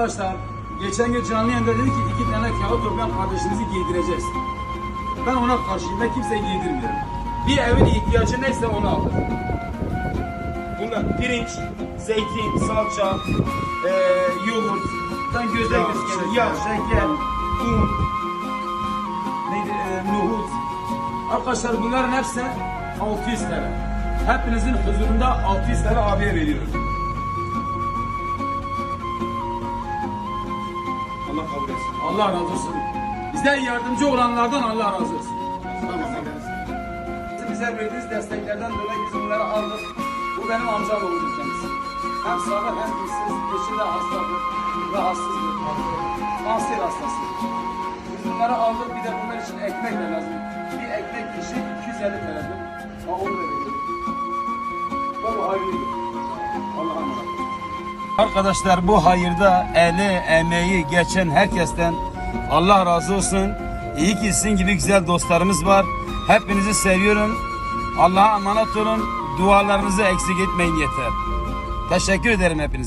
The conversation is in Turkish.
Arkadaşlar geçen gün canlı yayında dedi ki iki tane kağıt toplayan kardeşinizi giydireceğiz. Ben ona karşıyım ve kimseyi giydirmiyorum. Bir evin ihtiyacı neyse onu alır. Bunlar pirinç, zeytin, salça, eee yoğurt, ben gözüküyor, şeker. yağ, şeker, un, neydi, eee, nohut. Arkadaşlar bunların hepsi 600 TL. Hepinizin huzurunda 600 TL abiye veriyoruz. Allah kabul etsin. Allah razı olsun. Bize yardımcı olanlardan Allah razı olsun. Bize verdiğiniz desteklerden dolayı biz bunları aldık. Bu benim amcam oğlum kendisi. Hem sağlık hem işsiz, eşi de hastadır, rahatsızdır. Kanser hastası. Biz bunları aldık, bir de bunlar için ekmek de lazım. Bir ekmek kişi 250 TL'dir. Ha onu da verdik. Bu hayırlı. Allah'a emanet. Arkadaşlar bu hayırda eli, emeği geçen herkesten Allah razı olsun. İyi ki sizin gibi güzel dostlarımız var. Hepinizi seviyorum. Allah'a emanet olun. Dualarınızı eksik etmeyin yeter. Teşekkür ederim hepinize.